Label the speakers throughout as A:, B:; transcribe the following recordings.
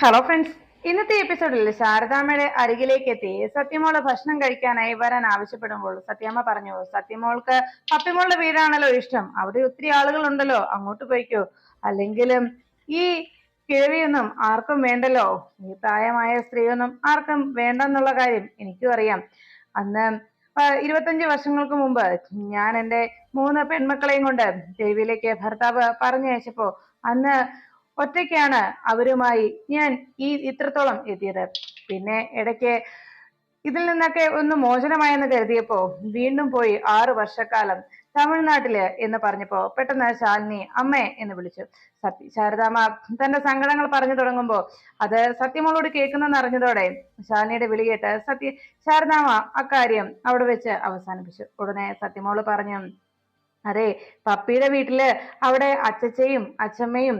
A: Hello friends ഇന്നത്തെ എപ്പിസോഡിൽ ശാരദാമ്മയുടെ അരികിലേക്ക് എത്തി. സത്യമോൾ ഭക്ഷണം കഴിക്കാനായി വരാൻ ആവശ്യപ്പെടുമ്പോൾ സത്യാമ്മ പറഞ്ഞു സത്യമോൾക്ക് പപ്പിമോളുടെ വീടാണല്ലോ ഇഷ്ടം. അവിടെ ഒത്തിരി ആളുകൾ ഉണ്ടല്ലോ അങ്ങോട്ട് പോയിക്കോ. അല്ലെങ്കിലും ഈ കിഴവിയൊന്നും ആർക്കും വേണ്ടല്ലോ. ഈ പ്രായമായ സ്ത്രീയൊന്നും ആർക്കും വേണ്ടെന്നുള്ള കാര്യം എനിക്കും അറിയാം. അന്ന് ഇരുപത്തഞ്ച് വർഷങ്ങൾക്ക് മുമ്പ് ഞാൻ എന്റെ മൂന്ന് പെൺമക്കളെയും കൊണ്ട് ദേവിയിലേക്ക് ഭർത്താവ് പറഞ്ഞയച്ചപ്പോ അന്ന് ഒറ്റയ്ക്കാണ് അവരുമായി ഞാൻ ഈ ഇത്രത്തോളം എത്തിയത്. പിന്നെ ഇടയ്ക്ക് ഇതിൽ നിന്നൊക്കെ ഒന്ന് മോചനമായെന്ന് കരുതിയപ്പോ വീണ്ടും പോയി ആറു വർഷക്കാലം തമിഴ്നാട്ടിൽ എന്ന് പറഞ്ഞപ്പോ പെട്ടെന്ന് ശാലിനി അമ്മേ എന്ന് വിളിച്ചു. സത്യ ശാരദാമ്മ തന്റെ സങ്കടങ്ങൾ പറഞ്ഞു തുടങ്ങുമ്പോ അത് സത്യമോളോട് കേൾക്കുന്നെന്ന് അറിഞ്ഞതോടെ ശാലിനിയുടെ വിളി കേട്ട് സത്യ ശാരദാമ്മ അക്കാര്യം അവിടെ വെച്ച് അവസാനിപ്പിച്ചു. ഉടനെ സത്യമോൾ പറഞ്ഞു അതെ പപ്പിയുടെ വീട്ടിൽ അവിടെ അച്ചച്ചയും അച്ചമ്മയും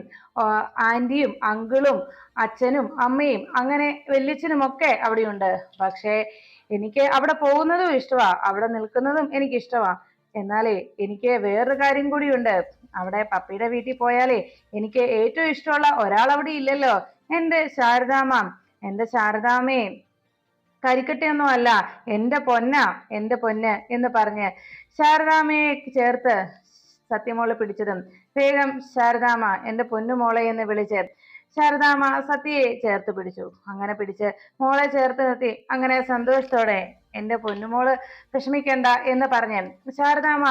A: ആന്റിയും അങ്കിളും അച്ഛനും അമ്മയും അങ്ങനെ വല്യച്ഛനും ഒക്കെ അവിടെയുണ്ട്. പക്ഷേ എനിക്ക് അവിടെ പോകുന്നതും ഇഷ്ടമാ അവിടെ നിൽക്കുന്നതും എനിക്ക് ഇഷ്ടമാ എന്നാലേ എനിക്ക് വേറൊരു കാര്യം കൂടിയുണ്ട്. അവിടെ പപ്പിയുടെ വീട്ടിൽ പോയാലേ എനിക്ക് ഏറ്റവും ഇഷ്ടമുള്ള ഒരാൾ അവിടെ ഇല്ലല്ലോ. എന്റെ ശാരദാമ്മ. എന്റെ ശാരദാമ്മേ കരിക്കട്ടയൊന്നും അല്ല. എന്റെ പൊന്ന എന്റെ പൊന്ന് എന്ന് പറഞ്ഞ് ശാരദാമ്മയെ ചേർത്ത് സത്യമോളെ പിടിച്ചതും വേഗം ശാരദാമ്മ എന്റെ പൊന്നുമോളെ എന്ന് വിളിച്ച് ശാരദാമ്മ സത്യയെ ചേർത്ത് പിടിച്ചു. അങ്ങനെ പിടിച്ച് മോളെ ചേർത്ത് നിർത്തി. അങ്ങനെ സന്തോഷത്തോടെ എന്റെ പൊന്നുമോൾ വിഷമിക്കണ്ട എന്ന് പറഞ്ഞ് ശാരദാമ്മ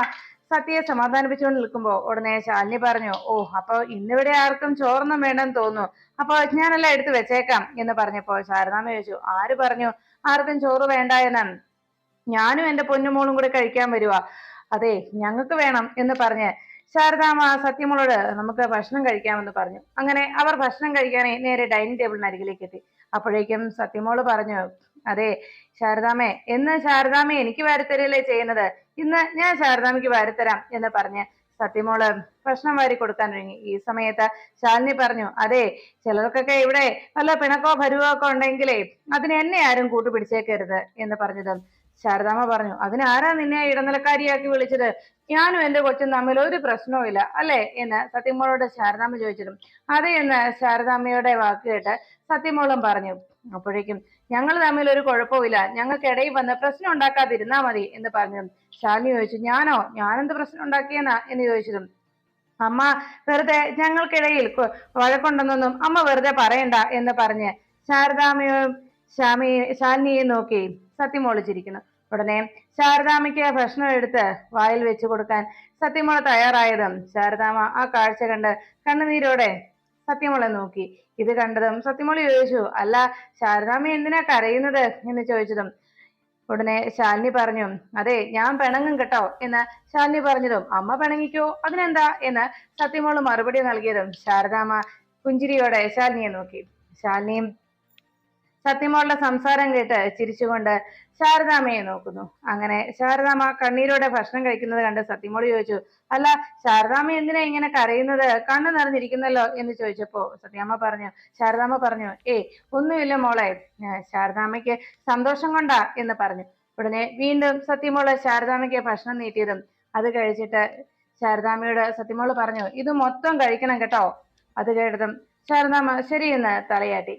A: സത്യയെ സമാധാനിപ്പിച്ചുകൊണ്ട് നിൽക്കുമ്പോ ഉടനെ ശാലിനി പറഞ്ഞു ഓ അപ്പൊ ഇന്നിവിടെ ആർക്കും ചോറൊന്നും വേണ്ടെന്ന് തോന്നുന്നു. അപ്പൊ ഞാനെല്ലാം എടുത്തു വെച്ചേക്കാം എന്ന് പറഞ്ഞപ്പോ ശാരദാമ്മ ചോദിച്ചു ആര് പറഞ്ഞു? ആർക്കും ചോറ് വേണ്ട എന്നാണ് ഞാനും എന്റെ പൊന്നുമോളും കൂടെ കഴിക്കാൻ വരുക അതെ ഞങ്ങൾക്ക് വേണം എന്ന് പറഞ്ഞ് ശാരദാമ്മ സത്യമോളോട് നമുക്ക് ഭക്ഷണം കഴിക്കാമെന്ന് പറഞ്ഞു. അങ്ങനെ അവർ ഭക്ഷണം കഴിക്കാൻ നേരെ ഡൈനിങ് ടേബിളിന് അരികിലേക്ക് എത്തി. അപ്പോഴേക്കും സത്യമോൾ പറഞ്ഞു അതെ ശാരദാമ്മേ എന്ന് ശാരദാമ്മ എനിക്ക് വാരിത്തരല്ലേ ചെയ്യുന്നത്? ഇന്ന് ഞാൻ ശാരദാമ്മയ്ക്ക് വാരിത്തരാം എന്ന് പറഞ്ഞ് സത്യമോൾ ഭക്ഷണം വാരി കൊടുക്കാൻ ഒരുങ്ങി. ഈ സമയത്ത് ശാലിനി പറഞ്ഞു അതെ ചിലർക്കൊക്കെ ഇവിടെ വല്ല പിണക്കോ ഭരുവോ ഒക്കെ ഉണ്ടെങ്കിലേ അതിന് എന്നെ ആരും കൂട്ടുപിടിച്ചേക്കരുത് എന്ന് പറഞ്ഞതും ശാരദാമ്മ പറഞ്ഞു അതിനാരാ നിന്നെ ഇടനിലക്കാരിയാക്കി വിളിച്ചത്? ഞാനും എന്റെ കൊച്ചും തമ്മിൽ ഒരു പ്രശ്നവും ഇല്ല അല്ലേ? എന്ന് സത്യമോളോട് ശാരദാമ്മ ചോദിച്ചതും അതെ എന്ന് ശാരദാമ്മയുടെ വാക്ക് കേട്ട് സത്യമോളും പറഞ്ഞു അപ്പോഴേക്കും ഞങ്ങൾ തമ്മിൽ ഒരു കുഴപ്പമില്ല ഞങ്ങൾക്ക് ഇടയിൽ വന്ന് പ്രശ്നം ഉണ്ടാക്കാതിരുന്നാ മതി എന്ന് പറഞ്ഞു. ശാലിനി ചോദിച്ചു ഞാനോ? ഞാനെന്ത് പ്രശ്നം ഉണ്ടാക്കിയെന്നാ? എന്ന് ചോദിച്ചതും അമ്മ വെറുതെ ഞങ്ങൾക്കിടയിൽ വഴക്കുണ്ടെന്നൊന്നും അമ്മ വെറുതെ പറയണ്ട എന്ന് പറഞ്ഞ് ശാരദാമ്മയും ശാമി ശാലിനിയെ നോക്കി. സത്യമോൾ ചിരിക്കുന്നു ഉടനെ ശാരദാമയ്ക്ക് ഭക്ഷണം എടുത്ത് വായിൽ വെച്ചു കൊടുക്കാൻ സത്യമോൾ തയ്യാറായതും ശാരദാമ ആ കാഴ്ച കണ്ട് കണ്ണുനീരോടെ സത്യമോളെ നോക്കി. ഇത് കണ്ടതും സത്യമോൾ ചോദിച്ചു അല്ല ശാരദാമ്മ എന്തിനാ കരയുന്നത്? എന്ന് ചോദിച്ചതും ഉടനെ ശാലിനി പറഞ്ഞു അതെ ഞാൻ പിണങ്ങും കേട്ടോ എന്ന് ശാലിനി പറഞ്ഞതും അമ്മ പിണങ്ങിക്കോ അതിനെന്താ? എന്ന് സത്യമോൾ മറുപടി നൽകിയതും ശാരദാമ്മ പുഞ്ചിരിയോടെ ശാലിനിയെ നോക്കി. ശാലിനിയും സത്യമോളുടെ സംസാരം കേട്ട് ചിരിച്ചുകൊണ്ട് ശാരദാമ്മയെ നോക്കുന്നു. അങ്ങനെ ശാരദാമ്മ കണ്ണീരോടെ ഭക്ഷണം കഴിക്കുന്നത് കണ്ട് സത്യമോൾ ചോദിച്ചു അല്ല ശാരദാമ്മ എന്തിനാ ഇങ്ങനെ കരയുന്നത്? കണ്ണു നിറഞ്ഞിരിക്കുന്നല്ലോ? എന്ന് ചോദിച്ചപ്പോ സത്യാമ്മ പറഞ്ഞു ശാരദാമ്മ പറഞ്ഞു ഏയ് ഒന്നുമില്ല മോളെ ശാരദാമ്മയ്ക്ക് സന്തോഷം കൊണ്ടാ എന്ന് പറഞ്ഞു. ഉടനെ വീണ്ടും സത്യമോൾ ശാരദാമ്മയ്ക്ക് ഭക്ഷണം നീട്ടിയതും അത് കഴിച്ചിട്ട് ശാരദാമ്മയോട് സത്യമോൾ പറഞ്ഞു ഇത് മൊത്തം കഴിക്കണം കേട്ടോ. അത് കേട്ടതും ശാരദാമ്മ ശരിയെന്ന് തലയാട്ടി.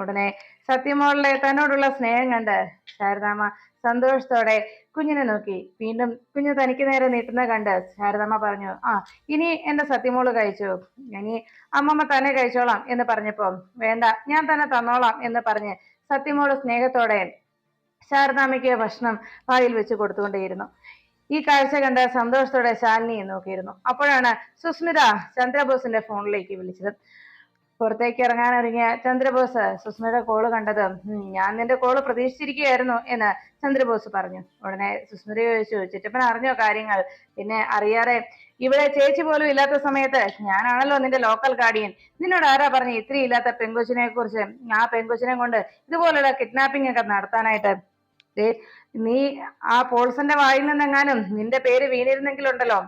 A: ഉടനെ സത്യമോളിലെ തന്നോടുള്ള സ്നേഹം കണ്ട് ശാരദാമ്മ സന്തോഷത്തോടെ കുഞ്ഞിനെ നോക്കി. വീണ്ടും കുഞ്ഞ് തനിക്ക് നേരെ നീട്ടുന്ന കണ്ട് ശാരദാമ്മ പറഞ്ഞു ആ ഇനി എന്റെ സത്യമോൾ കഴിച്ചു. ഇനി അമ്മമ്മ തന്നെ കഴിച്ചോളാം എന്ന് പറഞ്ഞപ്പോ വേണ്ട ഞാൻ തന്നെ തന്നോളാം എന്ന് പറഞ്ഞ് സത്യമോൾ സ്നേഹത്തോടെ ശാരദാമ്മയ്ക്ക് ഭക്ഷണം വായിൽ വെച്ച് കൊടുത്തുകൊണ്ടേയിരുന്നു. ഈ കാഴ്ച കണ്ട് സന്തോഷത്തോടെ ശാലിനിയെ നോക്കിയിരുന്നു. അപ്പോഴാണ് സുസ്മിത ചന്ദ്രബോസിന്റെ ഫോണിലേക്ക് വിളിച്ചത്. പുറത്തേക്ക് ഇറങ്ങാൻ ഒരുങ്ങിയ ചന്ദ്രബോസ് സുസ്മയുടെ കോൾ കണ്ടത് "ഉം, ഞാൻ നിന്റെ കോൾ പ്രതീക്ഷിച്ചിരിക്കുകയായിരുന്നു എന്ന് ചന്ദ്രബോസ് പറഞ്ഞു. ഉടനെ സുസ്മിത ചോദിച്ചു ചിറ്റപ്പൻ അറിഞ്ഞോ കാര്യങ്ങൾ? പിന്നെ അറിയാതെ. ഇവിടെ ചേച്ചി പോലും ഇല്ലാത്ത സമയത്ത് ഞാനാണല്ലോ നിന്റെ ലോക്കൽ ഗാർഡിയൻ നിന്നോട് ആരാ പറഞ്ഞു ഇത്രയും ഇല്ലാത്ത പെങ്കൊച്ചിനെ കുറിച്ച് ആ പെങ്കൊച്ചിനെ കൊണ്ട് ഇതുപോലുള്ള കിഡ്നാപ്പിംഗ് ഒക്കെ നടത്താനായിട്ട്. നീ ആ പോൾസന്റെ വായിൽ നിന്നെങ്ങാനും നിന്റെ പേര് വീണിരുന്നെങ്കിലുണ്ടല്ലോ.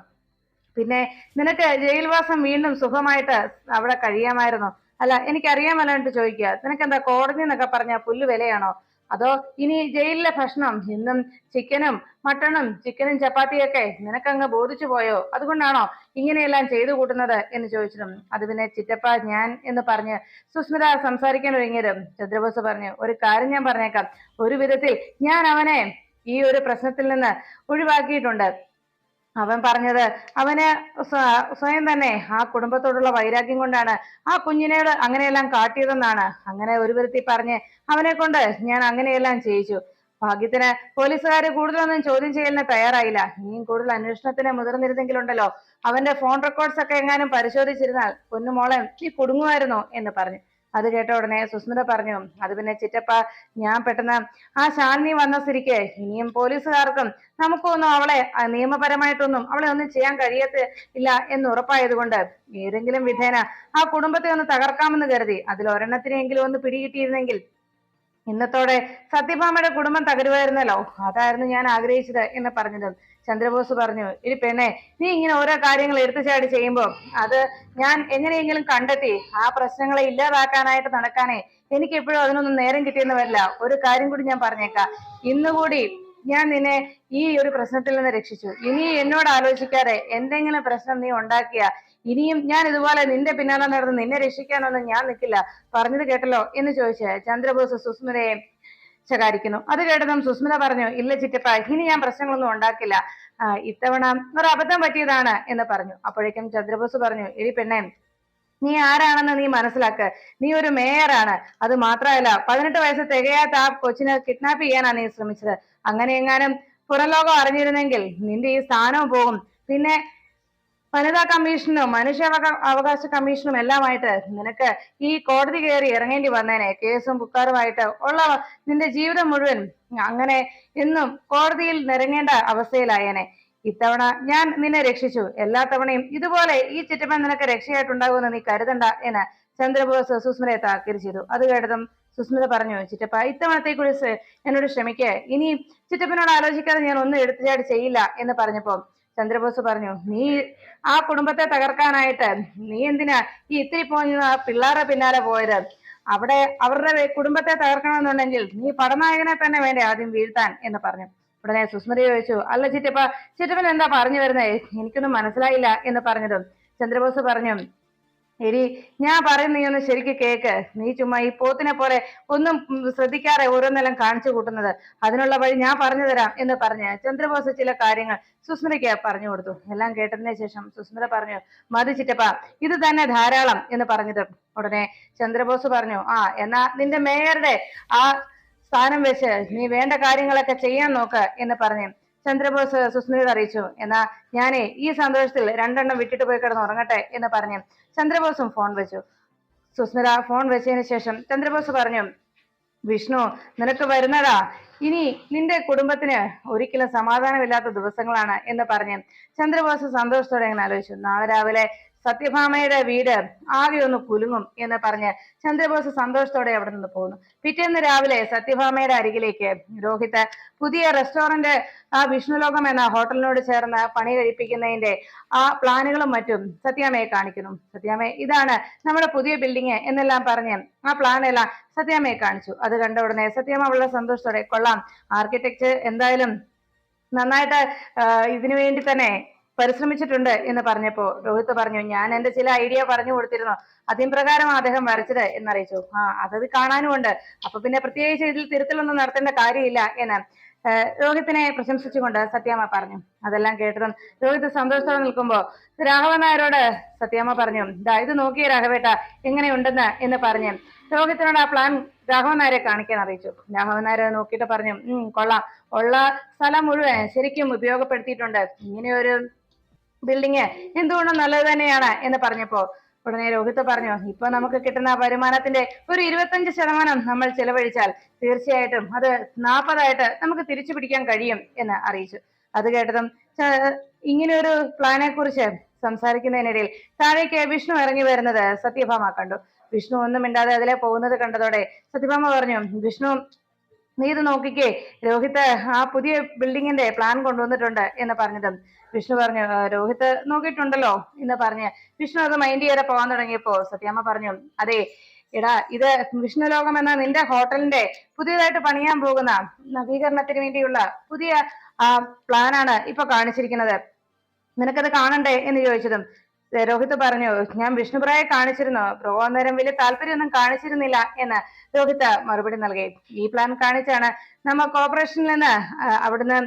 A: പിന്നെ നിനക്ക് ജയിൽവാസം വീണ്ടും സുഖമായിട്ട് അവിടെ കഴിയാമായിരുന്നു. അല്ല എനിക്കറിയാമല്ലാണ്ട് ചോദിക്കുക നിനക്ക് എന്താ കോടതി എന്നൊക്കെ പറഞ്ഞ പുല്ല് വിലയാണോ? അതോ ഇനി ജയിലിലെ ഭക്ഷണം ഇന്നും ചിക്കനും മട്ടണും ചിക്കനും ചപ്പാത്തിയൊക്കെ നിനക്കങ്ങ് ബോധിച്ചു പോയോ? അതുകൊണ്ടാണോ ഇങ്ങനെയെല്ലാം ചെയ്തു കൂട്ടുന്നത് എന്ന് ചോദിച്ചിട്ടും അത് പിന്നെ ചിറ്റപ്പ ഞാൻ എന്ന് പറഞ്ഞ് സുസ്മിത സംസാരിക്കാൻ ഒരുങ്ങിയതും. ചന്ദ്രബോസ് പറഞ്ഞു ഒരു കാര്യം ഞാൻ പറഞ്ഞേക്കാം. ഒരു വിധത്തിൽ ഞാൻ അവനെ ഈ ഒരു പ്രശ്നത്തിൽ നിന്ന് ഒഴിവാക്കിയിട്ടുണ്ട്. അവൻ പറഞ്ഞത് അവന് സ്വ- സ്വയം തന്നെ ആ കുടുംബത്തോടുള്ള വൈരാഗ്യം കൊണ്ടാണ് ആ കുഞ്ഞിനോട് അങ്ങനെയെല്ലാം കാട്ടിയതെന്നാണ്. അങ്ങനെ ഒരു വിധത്തിൽ പറഞ്ഞ് അവനെ കൊണ്ട് ഞാൻ അങ്ങനെയെല്ലാം ചെയ്യിച്ചു. ഭാഗ്യത്തിന് പോലീസുകാര് കൂടുതലൊന്നും ചോദ്യം ചെയ്യലിന് തയ്യാറായില്ല. ഇനിയും കൂടുതൽ അന്വേഷണത്തിന് മുതിർന്നിരുന്നെങ്കിലുണ്ടല്ലോ. അവന്റെ ഫോൺ റെക്കോർഡ്സ് ഒക്കെ എങ്ങാനും പരിശോധിച്ചിരുന്നാൽ പൊന്നുമോളെ നീ കുടുങ്ങുമായിരുന്നോ? എന്ന് പറഞ്ഞു. അത് കേട്ട ഉടനെ സുസ്മിത പറഞ്ഞു അത് പിന്നെ ചിറ്റപ്പ ഞാൻ പെട്ടെന്ന് ആ ശാലിനി വന്ന സ്ഥിതിക്ക് ഇനിയും പോലീസുകാർക്കും നമുക്കൊന്നും അവളെ നിയമപരമായിട്ടൊന്നും അവളെ ഒന്നും ചെയ്യാൻ കഴിയത്ത് ഇല്ല എന്ന് ഉറപ്പായതുകൊണ്ട് ഏതെങ്കിലും വിധേന ആ കുടുംബത്തെ ഒന്ന് തകർക്കാമെന്ന് കരുതി അതിൽ ഒരെണ്ണത്തിനെങ്കിലും ഒന്ന് പിടികിട്ടിയിരുന്നെങ്കിൽ ഇന്നത്തോടെ സത്യഭാമയുടെ കുടുംബം തകരുമായിരുന്നല്ലോ. അതായിരുന്നു ഞാൻ ആഗ്രഹിച്ചത് എന്ന് പറഞ്ഞത് ചന്ദ്രബോസ് പറഞ്ഞു ഇനി പെണ്ണെ നീ ഇങ്ങനെ ഓരോ കാര്യങ്ങൾ എടുത്തുചാടി ചെയ്യുമ്പോൾ അത് ഞാൻ എങ്ങനെയെങ്കിലും കണ്ടെത്തി ആ പ്രശ്നങ്ങളെ ഇല്ലാതാക്കാനായിട്ട് നടക്കാനേ എനിക്ക് എപ്പോഴും അതിനൊന്നും നേരം കിട്ടിയെന്ന് വരില്ല. ഒരു കാര്യം കൂടി ഞാൻ പറഞ്ഞേക്കാം. ഇന്നുകൂടി ഞാൻ നിന്നെ ഈ ഒരു പ്രശ്നത്തിൽ നിന്ന് രക്ഷിച്ചു. ഇനി എന്നോട് ആലോചിക്കാതെ എന്തെങ്കിലും പ്രശ്നം നീ ഉണ്ടാക്കിയ ഇനിയും ഞാൻ ഇതുപോലെ നിന്റെ പിന്നാലെ നടന്ന് നിന്നെ രക്ഷിക്കാനൊന്നും ഞാൻ നിൽക്കില്ല പറഞ്ഞത് കേട്ടല്ലോ? എന്ന് ചോദിച്ച് ചന്ദ്രബോസ് സുസ്മിതയെ ശകാരിക്കുന്നു അത് കേട്ടതും സുസ്മിത പറഞ്ഞു ഇല്ല ചിറ്റപ്പ ഇനി ഞാൻ പ്രശ്നങ്ങളൊന്നും ഉണ്ടാക്കില്ല. ഇത്തവണ ഒരു അബദ്ധം പറ്റിയതാണ് എന്ന് പറഞ്ഞു. അപ്പോഴേക്കും ചന്ദ്രബോസ് പറഞ്ഞു എടി പെണ്ണേ നീ ആരാണെന്ന് നീ മനസ്സിലാക്ക്. നീ ഒരു മേയറാണ്. അത് മാത്രമല്ല പതിനെട്ട് വയസ്സ് തികയാത്ത ആ കൊച്ചിനെ കിഡ്നാപ്പ് ചെയ്യാനാണ് നീ ശ്രമിച്ചത്. അങ്ങനെ എങ്ങാനും പുറം ലോകം അറിഞ്ഞിരുന്നെങ്കിൽ നിന്റെ ഈ സ്ഥാനവും പോകും. പിന്നെ വനിതാ കമ്മീഷനും മനുഷ്യാവകാശ അവകാശ കമ്മീഷനും എല്ലാമായിട്ട് നിനക്ക് ഈ കോടതി കയറി ഇറങ്ങേണ്ടി വന്നേനെ. കേസും പുക്കാറുമായിട്ട് ഉള്ള നിന്റെ ജീവിതം മുഴുവൻ അങ്ങനെ എന്നും കോടതിയിൽ നിരങ്ങേണ്ട അവസ്ഥയിലായേനെ. ഇത്തവണ ഞാൻ നിന്നെ രക്ഷിച്ചു. എല്ലാ തവണയും ഇതുപോലെ ഈ ചിറ്റപ്പൻ നിനക്ക് രക്ഷയായിട്ടുണ്ടാകുമെന്ന് നീ കരുതണ്ട എന്ന് ചന്ദ്രബോസ് സുസ്മിതയെ ചെയ്തു. അത് കേട്ടതും സുസ്മിത പറഞ്ഞു ചിറ്റപ്പ ഇത്തവണത്തെ കുറിച്ച് എന്നോട് ക്ഷമിക്കുക ഇനി ചിറ്റപ്പനോട് ആലോചിക്കാതെ ഞാൻ ഒന്നും എടുത്തുചാടി ചെയ്യില്ല എന്ന് പറഞ്ഞപ്പോ ചന്ദ്രബോസ് പറഞ്ഞു നീ ആ കുടുംബത്തെ തകർക്കാനായിട്ട് നീ എന്തിനാ ഈ ഇത്തിരി പോയി ആ പിള്ളേരുടെ പിന്നാലെ പോയത്? അവിടെ അവരുടെ കുടുംബത്തെ തകർക്കണമെന്നുണ്ടെങ്കിൽ നീ പടനായകനെ തന്നെ വേണ്ടേ ആദ്യം വീഴ്ത്താൻ എന്ന് പറഞ്ഞു. ഉടനെ സുസ്മൃതി ചോദിച്ചു അല്ല ചിറ്റപ്പ ചിറ്റപ്പൻ എന്താ പറഞ്ഞു വരുന്നത് എനിക്കൊന്നും മനസ്സിലായില്ല എന്ന് പറഞ്ഞതും ചന്ദ്രബോസ് പറഞ്ഞു എടി ഞാൻ പറയുന്ന നീ ഒന്ന് ശരിക്ക് കേക്ക്. നീ ചുമ്മാ ഈ പോത്തിനെ പോലെ ഒന്നും ശ്രദ്ധിക്കാതെ ഓരോന്നെല്ലാം കാണിച്ചു കൂട്ടുന്നത്. അതിനുള്ള വഴി ഞാൻ പറഞ്ഞു തരാം എന്ന് പറഞ്ഞ് ചന്ദ്രബോസ് ചില കാര്യങ്ങൾ സുസ്മിതയ്ക്ക് പറഞ്ഞു കൊടുത്തു. എല്ലാം കേട്ടതിന് ശേഷം സുസ്മിത പറഞ്ഞു മതി ഇത് തന്നെ ധാരാളം എന്ന് പറഞ്ഞത്. ഉടനെ ചന്ദ്രബോസ് പറഞ്ഞു ആ എന്നാ നിന്റെ മേയറുടെ ആ സ്ഥാനം വെച്ച് നീ വേണ്ട കാര്യങ്ങളൊക്കെ ചെയ്യാൻ നോക്ക് എന്ന് പറഞ്ഞ് ചന്ദ്രബോസ് സുസ്മിതയോട് അറിയിച്ചു. എന്നാ ഞാനേ ഈ സന്തോഷത്തിൽ രണ്ടെണ്ണം വിട്ടിട്ട് പോയി കിടന്ന് ഉറങ്ങട്ടെ എന്ന് പറഞ്ഞ് ചന്ദ്രബോസും ഫോൺ വെച്ചു. സുസ്മിത ഫോൺ വെച്ചതിന് ശേഷം ചന്ദ്രബോസ് പറഞ്ഞു വിഷ്ണു നിനക്ക് വരുന്നതാ. ഇനി നിന്റെ കുടുംബത്തിന് ഒരിക്കലും സമാധാനമില്ലാത്ത ദിവസങ്ങളാണ് എന്ന് പറഞ്ഞ് ചന്ദ്രബോസ് സന്തോഷത്തോടെ അങ്ങനെ ആലോചിച്ചു. നാളെ രാവിലെ സത്യഭാമയുടെ വീട് ആകെ ഒന്ന് കുലുങ്ങും എന്ന് പറഞ്ഞ് ചന്ദ്രബോസ് സന്തോഷത്തോടെ അവിടെ നിന്ന് പോകുന്നു. പിറ്റേന്ന് രാവിലെ സത്യഭാമയുടെ അരികിലേക്ക് രോഹിത് പുതിയ റെസ്റ്റോറന്റ് ആ വിഷ്ണുലോകം എന്ന ഹോട്ടലിനോട് ചേർന്ന് പണി കഴിപ്പിക്കുന്നതിന്റെ ആ പ്ലാനുകളും മറ്റും സത്യാമയെ കാണിക്കുന്നു. സത്യാമയെ ഇതാണ് നമ്മുടെ പുതിയ ബിൽഡിങ് എന്നെല്ലാം പറഞ്ഞ് ആ പ്ലാനെല്ലാം എല്ലാം സത്യാമ്മയെ കാണിച്ചു. അത് കണ്ട ഉടനെ സത്യാമ വളരെ സന്തോഷത്തോടെ കൊള്ളാം. ആർക്കിടെക്ചർ എന്തായാലും നന്നായിട്ട് ഇതിനു വേണ്ടി തന്നെ പരിശ്രമിച്ചിട്ടുണ്ട് എന്ന് പറഞ്ഞപ്പോ രോഹിത് പറഞ്ഞു ഞാൻ എന്റെ ചില ഐഡിയ പറഞ്ഞു കൊടുത്തിരുന്നു. അതിൻ പ്രകാരം അദ്ദേഹം വരച്ചത് എന്നറിയിച്ചു. ആ അതത് കാണാനും ഉണ്ട് അപ്പൊ പിന്നെ പ്രത്യേകിച്ച് ഇതിൽ തിരുത്തലൊന്നും നടത്തേണ്ട കാര്യമില്ല എന്ന്. രോഹിത്തിനെ പ്രശംസിച്ചുകൊണ്ട് സത്യാമ്മ പറഞ്ഞു. അതെല്ലാം കേട്ടതും രോഹിത് സന്തോഷത്തോടെ നിൽക്കുമ്പോ രാഘവൻ നായരോട് സത്യാമ്മ പറഞ്ഞു ദാ ഇത് നോക്കിയ രാഘവേട്ട എങ്ങനെയുണ്ടെന്ന് എന്ന് പറഞ്ഞു രോഹിത്തിനോട് ആ പ്ലാൻ രാഘവൻ നായരെ കാണിക്കാൻ അറിയിച്ചു. രാഘവൻ നായരെ നോക്കിയിട്ട് പറഞ്ഞു ഉം കൊള്ളാം. ഉള്ള സ്ഥലം മുഴുവൻ ശരിക്കും ഉപയോഗപ്പെടുത്തിയിട്ടുണ്ട്. ഇങ്ങനെയൊരു ബിൽഡിങ് എന്തുകൊണ്ടും നല്ലത് തന്നെയാണ് എന്ന് പറഞ്ഞപ്പോ ഉടനെ രോഹിത്ത് പറഞ്ഞു ഇപ്പൊ നമുക്ക് കിട്ടുന്ന വരുമാനത്തിന്റെ ഒരു ഇരുപത്തഞ്ച് ശതമാനം നമ്മൾ ചെലവഴിച്ചാൽ തീർച്ചയായിട്ടും അത് നാൽപ്പതായിട്ട് നമുക്ക് തിരിച്ചു പിടിക്കാൻ കഴിയും എന്ന് അറിയിച്ചു. അത് കേട്ടതും ഇങ്ങനെയൊരു പ്ലാനെ കുറിച്ച് സംസാരിക്കുന്നതിനിടയിൽ താഴേക്ക് വിഷ്ണു ഇറങ്ങി വരുന്നത് സത്യഭാമ കണ്ടു. വിഷ്ണു ഒന്നും മിണ്ടാതെ അതിലെ പോകുന്നത് കണ്ടതോടെ സത്യഭാമ പറഞ്ഞു വിഷ്ണു നീ ഇത് നോക്കിക്കേ രോഹിത് ആ പുതിയ ബിൽഡിങ്ങിന്റെ പ്ലാൻ കൊണ്ടുവന്നിട്ടുണ്ട് എന്ന് പറഞ്ഞതും വിഷ്ണു പറഞ്ഞു രോഹിത് നോക്കിയിട്ടുണ്ടല്ലോ എന്ന് പറഞ്ഞ്. വിഷ്ണു അത് മൈൻഡ് ചെയ്യാതെ പോകാൻ തുടങ്ങിയപ്പോ സത്യാമ്മ പറഞ്ഞു അതെ എടാ ഇത് വിഷ്ണു ലോകം എന്ന നിന്റെ ഹോട്ടലിന്റെ പുതിയതായിട്ട് പണിയാൻ പോകുന്ന നവീകരണത്തിന് വേണ്ടിയുള്ള പുതിയ പ്ലാനാണ് ഇപ്പൊ കാണിച്ചിരിക്കുന്നത്. നിനക്കത് കാണണ്ടേ? എന്ന് ചോദിച്ചതും രോഹിത് പറഞ്ഞു ഞാൻ വിഷ്ണുപ്രായെ കാണിച്ചിരുന്നു. പ്രോ അന്നേരം വലിയ താല്പര്യമൊന്നും കാണിച്ചിരുന്നില്ല എന്ന് രോഹിത് മറുപടി നൽകി. ഈ പ്ലാൻ കാണിച്ചാണ് നമ്മ കോർപ്പറേഷനിൽ നിന്ന് അവിടുന്ന്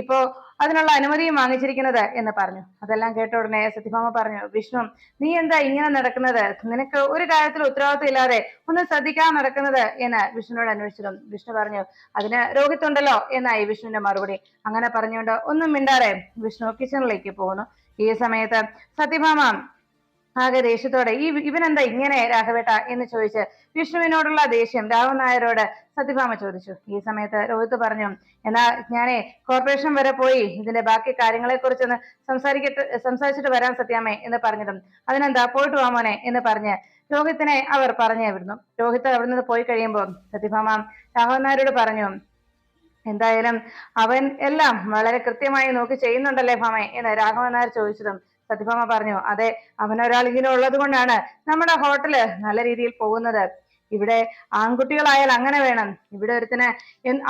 A: ഇപ്പോ അതിനുള്ള അനുമതിയും വാങ്ങിച്ചിരിക്കുന്നത് എന്ന് പറഞ്ഞു. അതെല്ലാം കേട്ട ഉടനെ സത്യഭാമ പറഞ്ഞു വിഷ്ണു നീ എന്താ ഇങ്ങനെ നടക്കുന്നത്? നിനക്ക് ഒരു കാര്യത്തിൽ ഉത്തരവാദിത്വം ഇല്ലാതെ ഒന്നും ശ്രദ്ധിക്കാൻ നടക്കുന്നത് എന്ന് വിഷ്ണുവിനോട് അന്വേഷിച്ചു വിഷ്ണു പറഞ്ഞു അതിന് രോഹിത് ഉണ്ടല്ലോ എന്നായി വിഷ്ണുവിന്റെ മറുപടി. അങ്ങനെ പറഞ്ഞുകൊണ്ട് ഒന്നും മിണ്ടാതെ വിഷ്ണു കിച്ചണിലേക്ക് പോകുന്നു. ഈ സമയത്ത്. സത്യഭാമ ആകെ ദേഷ്യത്തോടെ ഈ ഇവനെന്താ ഇങ്ങനെ രാഘവേട്ട എന്ന് ചോദിച്ച് വിഷ്ണുവിനോടുള്ള ദേഷ്യം രാഘവൻ നായരോട് സത്യഭാമ ചോദിച്ചു. ഈ സമയത്ത് രോഹിത് പറഞ്ഞു എന്നാ ഞാനേ കോർപ്പറേഷൻ വരെ പോയി ഇതിന്റെ ബാക്കി കാര്യങ്ങളെ കുറിച്ചൊന്ന് സംസാരിക്കട്ട് സംസാരിച്ചിട്ട് വരാം സത്യാമ്മേ എന്ന് പറഞ്ഞിരുന്നു അതിനെന്താ പോയിട്ട് വാ മോനെ എന്ന് പറഞ്ഞ് രോഹിത്തിനെ അവർ പറഞ്ഞു വിടുന്നു രോഹിത് അവിടെ നിന്ന് പോയി കഴിയുമ്പോൾ സത്യഭാമ രാഘവൻ നായരോട് പറഞ്ഞു എന്തായാലും അവൻ എല്ലാം വളരെ കൃത്യമായി നോക്കി ചെയ്യുന്നുണ്ടല്ലേ ഭാമേ എന്ന് രാഘവൻ നായർ ചോദിച്ചതും സത്യഭാമ പറഞ്ഞു അതെ അവനൊരാൾ ഇങ്ങനെ ഉള്ളത് കൊണ്ടാണ് നമ്മുടെ ഹോട്ടൽ നല്ല രീതിയിൽ പോകുന്നത്. ഇവിടെ ആൺകുട്ടികളായാൽ അങ്ങനെ വേണം. ഇവിടെ ഒരുത്തിന്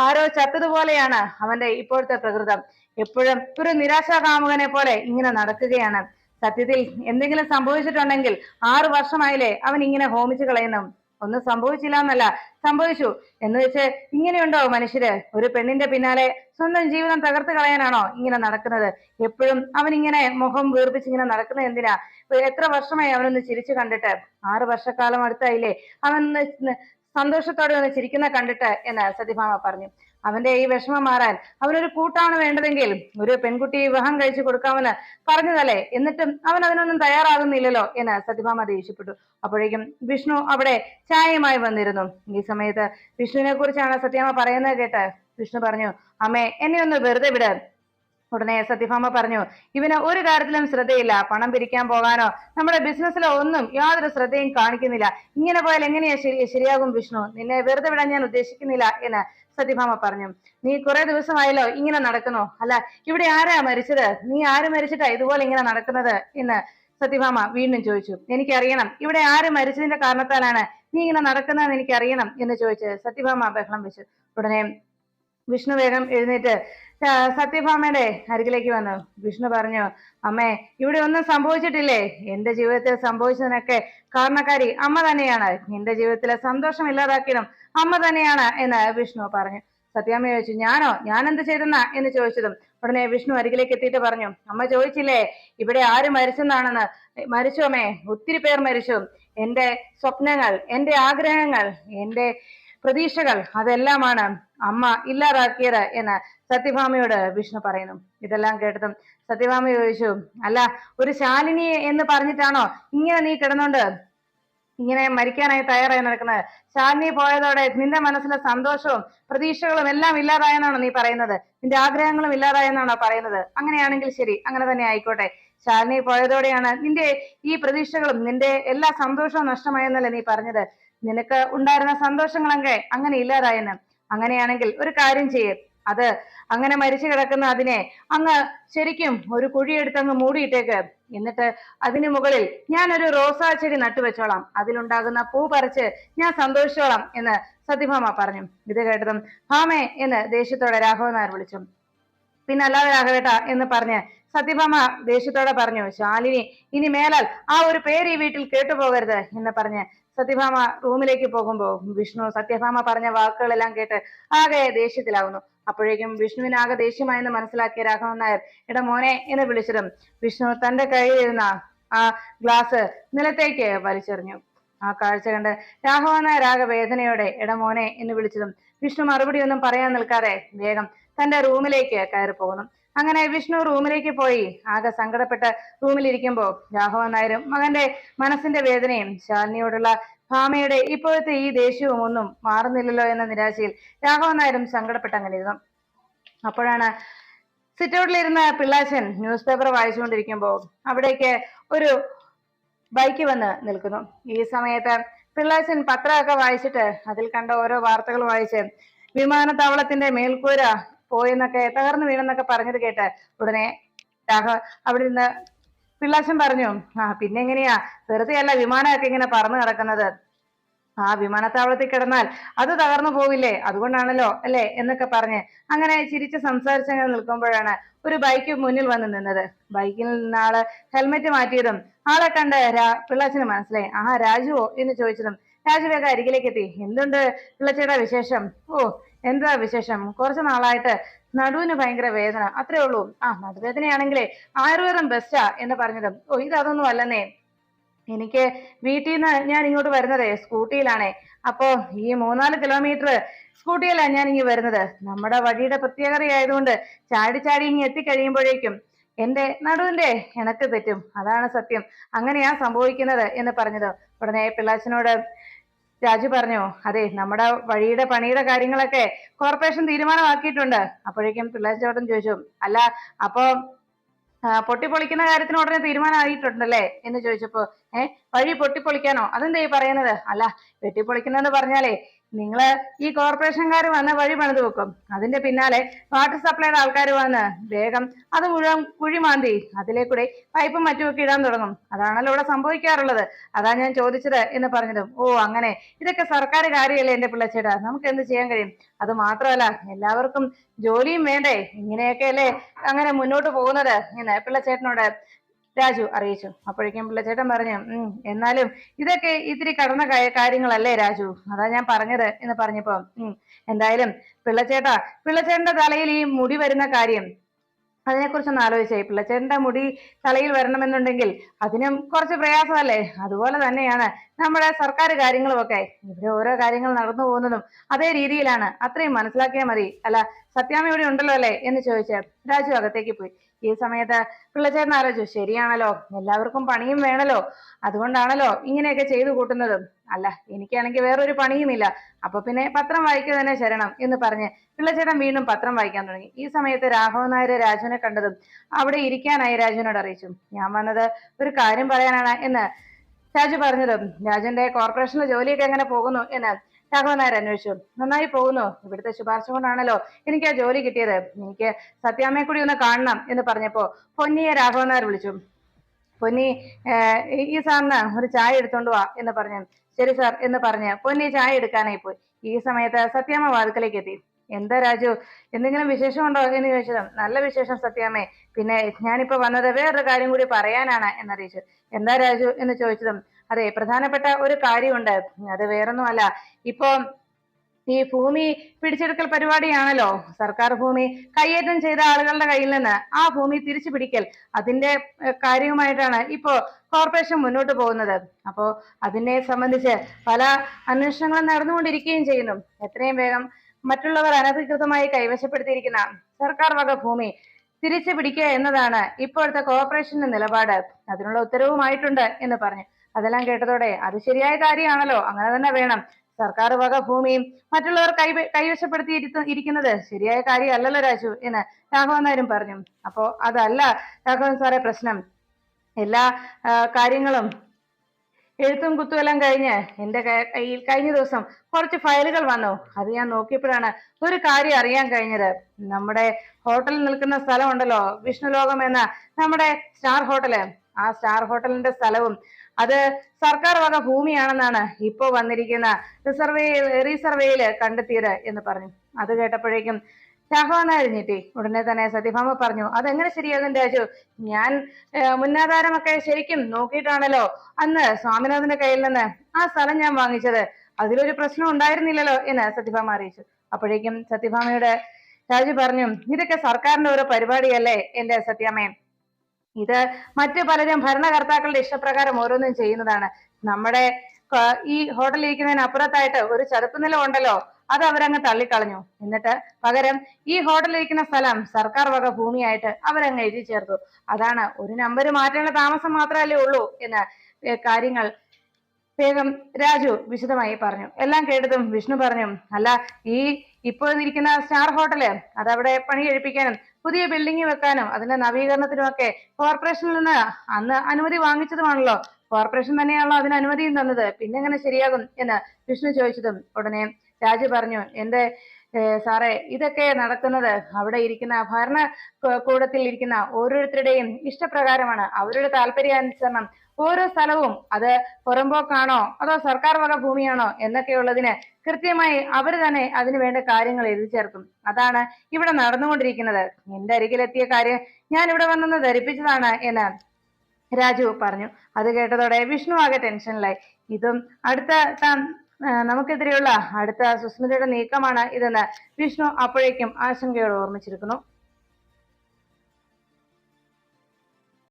A: ആരോ ചത്തതുപോലെയാണ് അവന്റെ ഇപ്പോഴത്തെ പ്രകൃതം. എപ്പോഴും ഒരു നിരാശാകാമുകനെ പോലെ ഇങ്ങനെ നടക്കുകയാണ്. സത്യത്തിൽ എന്തെങ്കിലും സംഭവിച്ചിട്ടുണ്ടെങ്കിൽ ആറു വർഷമായില്ലേ അവൻ ഇങ്ങനെ ഹോമിച്ചു കളയുന്നു. ഒന്നും സംഭവിച്ചില്ല എന്നല്ല സംഭവിച്ചു. എന്ന് വെച്ച് ഇങ്ങനെയുണ്ടോ മനുഷ്യര്? ഒരു പെണ്ണിന്റെ പിന്നാലെ സ്വന്തം ജീവിതം തകർത്ത് കളയാനാണോ ഇങ്ങനെ നടക്കുന്നത്? എപ്പോഴും അവൻ ഇങ്ങനെ മുഖം വീർപ്പിച്ച് ഇങ്ങനെ നടക്കുന്നത് എന്തിനാ? എത്ര വർഷമായി അവനൊന്ന് ചിരിച്ചു കണ്ടിട്ട്? ആറ് വർഷക്കാലം അടുത്തായില്ലേ? അവൻ സന്തോഷത്തോടെ ഒന്ന് ചിരിക്കുന്ന കണ്ടിട്ട് എന്ന് സതിഭാമ പറഞ്ഞു. അവന്റെ ഈ വിഷമം മാറാൻ അവനൊരു കൂട്ടാണ് വേണ്ടതെങ്കിൽ ഒരു പെൺകുട്ടി വിവാഹം കഴിച്ചു കൊടുക്കാമെന്ന് പറഞ്ഞതല്ലേ? എന്നിട്ടും അവൻ അതിനൊന്നും തയ്യാറാകുന്നില്ലല്ലോ എന്ന് സത്യഭാമ ദേഷ്യപ്പെട്ടു. അപ്പോഴേക്കും വിഷ്ണു അവിടെ ചായയുമായി വന്നിരുന്നു. ഈ സമയത്ത് വിഷ്ണുവിനെ കുറിച്ചാണ് സത്യഭാമ പറയുന്നത് കേട്ട് വിഷ്ണു പറഞ്ഞു അമ്മേ എന്നെ ഒന്ന് വെറുതെ വിട്. ഉടനെ സത്യഭാമ പറഞ്ഞു ഇവന് ഒരു കാര്യത്തിലും ശ്രദ്ധയില്ല. പണം പിരിക്കാൻ പോകാനോ നമ്മുടെ ബിസിനസ്സിലോ ഒന്നും യാതൊരു ശ്രദ്ധയും കാണിക്കുന്നില്ല. ഇങ്ങനെ പോയാൽ എങ്ങനെയാ ശരി ശരിയാകും വിഷ്ണു? നിന്നെ വെറുതെ വിടാൻ ഞാൻ ഉദ്ദേശിക്കുന്നില്ല എന്ന് സത്യഭാമ പറഞ്ഞു. നീ കുറെ ദിവസമായല്ലോ ഇങ്ങനെ നടക്കുന്നു? അല്ല ഇവിടെ ആരാ മരിച്ചത്? നീ ആര് മരിച്ചിട്ടാ ഇതുപോലെ ഇങ്ങനെ നടക്കുന്നത്? എന്ന് സത്യഭാമ വീണ്ടും ചോദിച്ചു. എനിക്കറിയണം. ഇവിടെ ആര് മരിച്ചതിന്റെ കാരണത്താലാണ് നീ ഇങ്ങനെ നടക്കുന്നതെന്ന് എനിക്കറിയണം എന്ന് ചോദിച്ച് സത്യഭാമ ബഹളം വെച്ചു. ഉടനെ വിഷ്ണു വേഗം എഴുന്നേറ്റ് സത്യഭാമയുടെ അരികിലേക്ക് വന്നു. വിഷ്ണു പറഞ്ഞു അമ്മേ ഇവിടെ ഒന്നും സംഭവിച്ചിട്ടില്ലേ? എന്റെ ജീവിതത്തിൽ സംഭവിച്ചതിനൊക്കെ കാരണക്കാരി അമ്മ തന്നെയാണ്. എന്റെ ജീവിതത്തിലെ സന്തോഷം ഇല്ലാതാക്കിയതും അമ്മ തന്നെയാണ് എന്ന് വിഷ്ണു പറഞ്ഞു. സത്യാമ്മ ചോദിച്ചു ഞാനോ? ഞാൻ എന്ത് ചെയ്തെന്നാ? എന്ന് ചോദിച്ചതും ഉടനെ വിഷ്ണു അരികിലേക്ക് എത്തിയിട്ട് പറഞ്ഞു അമ്മ ചോദിച്ചില്ലേ? ഇവിടെ ആര് മരിച്ചെന്നാണെന്ന്? മരിച്ചു അമ്മേ ഒത്തിരി പേർ മരിച്ചു. എന്റെ സ്വപ്നങ്ങൾ എന്റെ ആഗ്രഹങ്ങൾ എന്റെ പ്രതീക്ഷകൾ അതെല്ലാമാണ് അമ്മ ഇല്ലാതാക്കിയത് എന്ന് സത്യഭാമയോട് വിഷ്ണു പറയുന്നു. ഇതെല്ലാം കേട്ടതും സത്യഭാമ ചോദിച്ചു അല്ല ഒരു ശാലിനി എന്ന് പറഞ്ഞിട്ടാണോ ഇങ്ങനെ നീ കിടന്നോണ്ട് ഇങ്ങനെ മരിക്കാനായി തയ്യാറായി നടക്കുന്നത്? ശാലിനി പോയതോടെ നിന്റെ മനസ്സിലെ സന്തോഷവും പ്രതീക്ഷകളും എല്ലാം ഇല്ലാതായെന്നാണോ നീ പറയുന്നത്? നിന്റെ ആഗ്രഹങ്ങളും ഇല്ലാതായെന്നാണോ പറയുന്നത്? അങ്ങനെയാണെങ്കിൽ ശരി അങ്ങനെ തന്നെ ആയിക്കോട്ടെ. ശാലിനി പോയതോടെയാണ് നിന്റെ ഈ പ്രതീക്ഷകളും നിന്റെ എല്ലാ സന്തോഷവും നഷ്ടമായെന്നല്ലേ നീ പറഞ്ഞത്? നിനക്ക് ഉണ്ടായിരുന്ന സന്തോഷങ്ങളൊക്കെ അങ്ങനെ ഇല്ലാതായെന്ന്. അങ്ങനെയാണെങ്കിൽ ഒരു കാര്യം ചെയ്യ്. അത് അങ്ങനെ മരിച്ചു കിടക്കുന്ന അതിനെ അങ്ങ് ശരിക്കും ഒരു കുഴിയെടുത്ത് അങ്ങ് മൂടിയിട്ടേക്ക്. എന്നിട്ട് അതിന് മുകളിൽ ഞാൻ ഒരു റോസാ ചെടി നട്ടുവെച്ചോളാം. അതിലുണ്ടാകുന്ന പൂ പറിച്ച് ഞാൻ സന്തോഷിച്ചോളാം എന്ന് സത്യഭാമ പറഞ്ഞു. ഇത് കേട്ടതും ഭാമേ എന്ന് ദേഷ്യത്തോടെ രാഘവൻ നായർ വിളിച്ചു. പിന്നെ അല്ലാതെ രാഘവേട്ട എന്ന് പറഞ്ഞ് സത്യഭാമ ദേഷ്യത്തോടെ പറഞ്ഞു ശാലിനി ഇനി മേലാൽ ആ ഒരു പേര് ഈ വീട്ടിൽ കേട്ടുപോകരുത് എന്ന് പറഞ്ഞ് സത്യഭാമ റൂമിലേക്ക് പോകുമ്പോൾ വിഷ്ണു സത്യഭാമ പറഞ്ഞ വാക്കുകളെല്ലാം കേട്ട് ആകെ ദേഷ്യത്തിലാവുന്നു. അപ്പോഴേക്കും വിഷ്ണുവിനാകെ ദേഷ്യമായെന്ന് മനസ്സിലാക്കിയ രാഘവൻ നായർ എടാ മോനെ എന്ന് വിളിച്ചിടും വിഷ്ണു തന്റെ കയ്യിലിരുന്ന ആ ഗ്ലാസ് നിലത്തേക്ക് വലിച്ചെറിഞ്ഞു. ആ കാഴ്ച കണ്ട് രാഘവൻ നായർ ആകെ വേദനയോടെ എടാ മോനെ എന്ന് വിളിച്ചതും വിഷ്ണു മറുപടി ഒന്നും പറയാൻ നിൽക്കാതെ വേഗം തന്റെ റൂമിലേക്ക് കയറി പോകുന്നു അങ്ങനെ വിഷ്ണു റൂമിലേക്ക് പോയി. ആകെ സങ്കടപ്പെട്ട് റൂമിലിരിക്കുമ്പോ രാഘവൻ നായരും മകന്റെ മനസ്സിന്റെ വേദനയും ശാലിനിയോടുള്ള ഭാമയുടെ ഇപ്പോഴത്തെ ഈ ദേഷ്യവും ഒന്നും മാറുന്നില്ലല്ലോ എന്ന നിരാശയിൽ രാഘവൻ നായരും സങ്കടപ്പെട്ട് അങ്ങനെ ഇരുന്നു അപ്പോഴാണ് സിറ്റൗട്ടിലിരുന്ന പിള്ളാച്ചൻ ന്യൂസ് പേപ്പർ വായിച്ചുകൊണ്ടിരിക്കുമ്പോൾ അവിടേക്ക് ഒരു ബൈക്ക് വന്ന് നിൽക്കുന്നു. ഈ സമയത്ത് പിള്ളാച്ചൻ പത്രമൊക്കെ വായിച്ചിട്ട് അതിൽ കണ്ട ഓരോ വാർത്തകൾ വായിച്ച് വിമാനത്താവളത്തിന്റെ മേൽക്കൂര പോയെന്നൊക്കെ തകർന്നു വീണെന്നൊക്കെ പറഞ്ഞത് കേട്ട് ഉടനെ രാഘവ അവിടെ നിന്ന് പിള്ളാച്ചൻ പറഞ്ഞു ആ പിന്നെ എങ്ങനെയാ വെറുതെ അല്ല വിമാനമൊക്കെ ഇങ്ങനെ പറന്നു കിടക്കുന്നത്. ആ വിമാനത്താവളത്തിൽ കിടന്നാൽ അത് തകർന്നു പോവില്ലേ? അതുകൊണ്ടാണല്ലോ അല്ലേ? എന്നൊക്കെ പറഞ്ഞ് അങ്ങനെ ചിരിച്ച് സംസാരിച്ചങ്ങനെ നിൽക്കുമ്പോഴാണ് ഒരു ബൈക്ക് മുന്നിൽ വന്ന് നിന്നത്. ബൈക്കിൽ നിന്ന് ആൾ ഹെൽമെറ്റ് മാറ്റിയതും ആളെ കണ്ട് രാ പിള്ളാച്ചന് മനസ്സിലായി. ആ രാജുവോ? എന്ന് ചോദിച്ചതും രാജു വേഗം അരികിലേക്ക് എത്തി. എന്തുണ്ട് പിള്ളച്ചയുടെ വിശേഷം? ഓ എന്താ വിശേഷം? കുറച്ചു നാളായിട്ട് നടുവിന് ഭയങ്കര വേദന. അത്രേ ഉള്ളൂ. ആ നടുവേദനയാണെങ്കിലേ ആയുർവേദം ബെസ്റ്റാ എന്ന് പറഞ്ഞതും. ഓ ഇത് അതൊന്നും അല്ലെന്നേ. എനിക്ക് വീട്ടിൽ നിന്ന് ഞാൻ ഇങ്ങോട്ട് വരുന്നതേ സ്കൂട്ടിയിലാണേ. അപ്പോ ഈ മൂന്നാൽ കിലോമീറ്റർ സ്കൂട്ടിയിലാണ് ഞാൻ ഇങ്ങ് വരുന്നത്. നമ്മുടെ വഴിയുടെ പ്രത്യേകതയായതുകൊണ്ട് ചാടി ചാടി ഇങ്ങ് എത്തിക്കഴിയുമ്പോഴേക്കും എന്റെ നടുവിന്റെ ഇണക്ക് തെറ്റും. അതാണ് സത്യം. അങ്ങനെയാ സംഭവിക്കുന്നത് എന്ന് പറഞ്ഞത്. ഉടനെ പിള്ളാച്ചനോട് രാജു പറഞ്ഞു? അതെ നമ്മുടെ വഴിയുടെ പണിയുടെ കാര്യങ്ങളൊക്കെ കോർപ്പറേഷൻ തീരുമാനമാക്കിയിട്ടുണ്ട്. അപ്പോഴേക്കും പിള്ളാച്ചോട്ടൻ ചോദിച്ചു. അല്ല അപ്പോ പൊട്ടിപ്പൊളിക്കുന്ന കാര്യത്തിന് ഉടനെ തീരുമാനമായിട്ടുണ്ടല്ലേ? എന്ന് ചോദിച്ചപ്പോ ഏഹ് വഴി പൊട്ടിപ്പൊളിക്കാനോ? അതെന്താ ഈ പറയുന്നത്? അല്ല വെട്ടിപ്പൊളിക്കുന്നെന്ന് പറഞ്ഞാലേ നിങ്ങൾ ഈ കോർപ്പറേഷൻകാർ വന്ന് വഴി പണിത് വെക്കും. അതിന്റെ പിന്നാലെ വാട്ടർ സപ്ലൈയുടെ ആൾക്കാർ വന്ന് വേഗം അത് മുഴുവൻ കുഴി മാന്തി അതിലേക്കൂടെ പൈപ്പും മറ്റുമൊക്കെ ഇടാൻ തുടങ്ങും. അതാണല്ലോ ഇവിടെ സംഭവിക്കാറുള്ളത്. അതാ ഞാൻ ചോദിച്ചത് എന്ന് പറഞ്ഞതും ഓ അങ്ങനെ. ഇതൊക്കെ സർക്കാർ കാര്യമല്ലേ എന്റെ പിള്ളച്ചേട്ടാ? നമുക്ക് എന്ത് ചെയ്യാൻ കഴിയും? അത് മാത്രമല്ല എല്ലാവർക്കും ജോലിയും വേണ്ടേ? ഇങ്ങനെയൊക്കെ അല്ലേ അങ്ങനെ മുന്നോട്ട് പോകുന്നത്? എന്ന് പിള്ളച്ചേട്ടനോട് രാജു അറിയിച്ചു. അപ്പോഴേക്കും പിള്ളച്ചേട്ടൻ പറഞ്ഞു എന്നാലും ഇതൊക്കെ ഇത്തിരി കടന്ന കാര്യങ്ങളല്ലേ രാജു? അതാ ഞാൻ പറഞ്ഞത് എന്ന് പറഞ്ഞപ്പോ എന്തായാലും പിള്ളച്ചേട്ടാ പിള്ളച്ചേട്ടന്റെ തലയിൽ ഈ മുടി വരുന്ന കാര്യം അതിനെക്കുറിച്ചൊന്ന് ആലോചിച്ചേ. പിള്ളച്ചേട്ടന്റെ മുടി തലയിൽ വരണമെന്നുണ്ടെങ്കിൽ അതിനും കുറച്ച് പ്രയാസമല്ലേ? അതുപോലെ തന്നെയാണ് നമ്മുടെ സർക്കാർ കാര്യങ്ങളുമൊക്കെ. ഇവിടെ ഓരോ കാര്യങ്ങൾ നടന്നു പോകുന്നതും അതേ രീതിയിലാണ്. അത്രയും മനസ്സിലാക്കിയാൽ മതി. അല്ല സത്യാമ്മ ഇവിടെ ഉണ്ടല്ലോ അല്ലേ? എന്ന് ചോദിച്ച് രാജു അകത്തേക്ക് പോയി. ഈ സമയത്ത് പിള്ളച്ചേട്ടൻ ആലോചിച്ചു ശരിയാണല്ലോ എല്ലാവർക്കും പണിയും വേണല്ലോ. അതുകൊണ്ടാണല്ലോ ഇങ്ങനെയൊക്കെ ചെയ്തു കൂട്ടുന്നത്. അല്ല എനിക്കാണെങ്കിൽ വേറൊരു പണിയുമില്ല. അപ്പൊ പിന്നെ പത്രം വായിക്കുക തന്നെ ശരണം എന്ന് പറഞ്ഞ് പിള്ളച്ചേട്ടൻ വീണ്ടും പത്രം വായിക്കാൻ തുടങ്ങി. ഈ സമയത്ത് രാഘവൻ നായർ രാജുവിനെ കണ്ടതും അവിടെ ഇരിക്കാനായി രാജുവിനോട് അറിയിച്ചു. ഞാൻ വന്നത് ഒരു കാര്യം പറയാനാണ് എന്ന് രാജു പറഞ്ഞത് രാജന്റെ കോർപ്പറേഷനിലെ ജോലിയൊക്കെ എങ്ങനെ പോകുന്നു എന്ന് രാഘവൻ നായർ അന്വേഷിച്ചു. നന്നായി പോകുന്നു. ഇവിടുത്തെ ശുപാർശ കൊണ്ടാണല്ലോ എനിക്ക് ആ ജോലി കിട്ടിയത്. എനിക്ക് സത്യാമ്മയെ കൂടി ഒന്ന് കാണണം എന്ന് പറഞ്ഞപ്പോ പൊന്നിയെ രാഘവൻ നായർ വിളിച്ചു. പൊന്നി ഈ സാറിന് ഒരു ചായ എടുത്തോണ്ട് വാ എന്ന് പറഞ്ഞു. ശരി സാർ എന്ന് പറഞ്ഞ് പൊന്നി ചായ എടുക്കാനായി പോയി. ഈ സമയത്ത് സത്യാമ്മ വാതുക്കലേക്ക് എത്തി. എന്താ രാജു? എന്തെങ്കിലും വിശേഷം ഉണ്ടോ എന്ന് ചോദിച്ചതും. നല്ല വിശേഷം സത്യാമ്മേ. പിന്നെ ഞാനിപ്പോ വന്നത് വേറൊരു കാര്യം കൂടി പറയാനാണ് എന്നറിയിച്ചു എന്താ രാജു എന്ന് ചോദിച്ചതും അതെ പ്രധാനപ്പെട്ട ഒരു കാര്യമുണ്ട്. അത് വേറൊന്നുമല്ല. ഇപ്പോ ഈ ഭൂമി പിടിച്ചെടുക്കൽ പരിപാടിയാണല്ലോ. സർക്കാർ ഭൂമി കൈയേറ്റം ചെയ്ത ആളുകളുടെ കയ്യിൽ നിന്ന് ആ ഭൂമി തിരിച്ചു പിടിക്കൽ അതിന്റെ കാര്യവുമായിട്ടാണ് ഇപ്പോ കോർപ്പറേഷൻ മുന്നോട്ട് പോകുന്നത്. അപ്പോ അതിനെ സംബന്ധിച്ച് പല അന്വേഷണങ്ങളും നടന്നുകൊണ്ടിരിക്കുകയും ചെയ്യുന്നു. എത്രയും വേഗം മറ്റുള്ളവർ അനധികൃതമായി കൈവശപ്പെടുത്തിയിരിക്കുന്ന സർക്കാർ വക ഭൂമി തിരിച്ചു പിടിക്കുക എന്നതാണ് ഇപ്പോഴത്തെ കോർപ്പറേഷന്റെ നിലപാട്. അതിനുള്ള ഉത്തരവുമായിട്ടുണ്ട് എന്ന് പറഞ്ഞു. അതെല്ലാം കേട്ടതോടെ അത് ശരിയായ കാര്യമാണല്ലോ. അങ്ങനെ തന്നെ വേണം. സർക്കാർ വക ഭൂമിയും മറ്റുള്ളവർ കൈ കൈവശപ്പെടുത്തി ഇരിക്കുന്നത് ശരിയായ കാര്യമല്ലല്ലോ രാജു എന്ന് രാഘവൻ നായരും പറഞ്ഞു. അപ്പോ അതല്ല രാഘവൻ സാറേ പ്രശ്നം. എല്ലാ കാര്യങ്ങളും എഴുത്തും കുത്തുമെല്ലാം കഴിഞ്ഞ് എന്റെ കയ്യിൽ കഴിഞ്ഞ ദിവസം കുറച്ച് ഫയലുകൾ വന്നു. അത് ഞാൻ നോക്കിയപ്പോഴാണ് ഒരു കാര്യം അറിയാൻ കഴിഞ്ഞത്. നമ്മുടെ ഹോട്ടലിൽ നിൽക്കുന്ന സ്ഥലം ഉണ്ടല്ലോ വിഷ്ണുലോകം എന്ന നമ്മുടെ സ്റ്റാർ ഹോട്ടൽ ആ സ്റ്റാർ ഹോട്ടലിന്റെ സ്ഥലവും അത് സർക്കാർ വക ഭൂമിയാണെന്നാണ് ഇപ്പോൾ വന്നിരിക്കുന്ന റിസർവേ റീസർവേയിൽ കണ്ടെത്തിയത് എന്ന് പറഞ്ഞു. അത് കേട്ടപ്പോഴേക്കും രാഘവൻ അറിഞ്ഞിട്ടേ ഉടനെ തന്നെ സതിഭാമ പറഞ്ഞു അതെങ്ങനെ ശരിയാകും രാജു? ഞാൻ മുന്നാധാരമൊക്കെ ശരിക്കും നോക്കിയിട്ടാണല്ലോ. അന്ന് സ്വാമിനാഥന്റെ കയ്യിൽ നിന്ന് ആ സ്ഥലം ഞാൻ വാങ്ങിച്ചത്. അതിലൊരു പ്രശ്നം ഉണ്ടായിരുന്നില്ലല്ലോ എന്ന് സത്യഭാമ അറിയിച്ചു. അപ്പോഴേക്കും സത്യഭാമയുടെ രാജു പറഞ്ഞു ഇതൊക്കെ സർക്കാരിന്റെ ഓരോ പരിപാടിയല്ലേ എന്റെ സത്യാമ്മേ. ഇത് മറ്റു പലരും ഭരണകർത്താക്കളുടെ ഇഷ്ടപ്രകാരം ഓരോന്നും ചെയ്യുന്നതാണ്. നമ്മുടെ ഈ ഹോട്ടലിൽ ഇരിക്കുന്നതിന് അപ്പുറത്തായിട്ട് ഒരു ചതുപ്പ് നിലം ഉണ്ടല്ലോ. അത് അവരങ്ങ് തള്ളിക്കളഞ്ഞു. എന്നിട്ട് പകരം ഈ ഹോട്ടലിൽ ഇരിക്കുന്ന സ്ഥലം സർക്കാർ വക ഭൂമിയായിട്ട് അവരങ്ങ് എഴുതി ചേർത്തു. അതാണ് ഒരു നമ്പർ മാറ്റേണ്ട താമസം മാത്രമല്ലേ ഉള്ളൂ എന്ന് കാര്യങ്ങൾ വേഗം രാജു വിശദമായി പറഞ്ഞു. എല്ലാം കേട്ടതും വിഷ്ണു പറഞ്ഞു അല്ല ഈ ഇപ്പോൾ ഇരിക്കുന്ന സ്റ്റാർ ഹോട്ടൽ അതവിടെ പണി കഴിപ്പിക്കാനും പുതിയ ബിൽഡിംഗ് വെക്കാനും അതിന്റെ നവീകരണത്തിനുമൊക്കെ കോർപ്പറേഷനിൽ നിന്ന് അന്ന് അനുമതി വാങ്ങിച്ചതുമാണല്ലോ. കോർപ്പറേഷൻ തന്നെയാണല്ലോ അതിന് അനുമതിയും തന്നത്. പിന്നെങ്ങനെ ശരിയാകും? എന്ന് വിഷ്ണു ചോദിച്ചതും ഉടനെ രാജു പറഞ്ഞു എന്റെ സാറേ ഇതൊക്കെ നടക്കുന്നത് അവിടെ ഇരിക്കുന്ന ഭരണ കൂടത്തിൽ ഇരിക്കുന്ന ഓരോരുത്തരുടെയും ഇഷ്ടപ്രകാരമാണ്. അവരുടെ താല്പര്യാനുസരണം ഓരോ സ്ഥലവും അത് പുറമ്പോക്കാണോ അതോ സർക്കാർ വക ഭൂമിയാണോ എന്നൊക്കെയുള്ളതിന് കൃത്യമായി അവർ തന്നെ അതിനു വേണ്ട കാര്യങ്ങൾ എഴുതി ചേർക്കും. അതാണ് ഇവിടെ നടന്നുകൊണ്ടിരിക്കുന്നത്. എന്റെ അരികിലെത്തിയ കാര്യം ഞാൻ ഇവിടെ വന്നെന്ന് ധരിപ്പിച്ചതാണ് എന്ന് രാജു പറഞ്ഞു. അത് കേട്ടതോടെ വിഷ്ണു ആകെ ടെൻഷനിലായി ഇതും അടുത്ത താൻ നമുക്കെതിരെയുള്ള അടുത്ത സുസ്മിതയുടെ നീക്കമാണ് ഇതെന്ന് വിഷ്ണു അപ്പോഴേക്കും ആശങ്കയോടെ ഓർമ്മിച്ചിരിക്കുന്നു.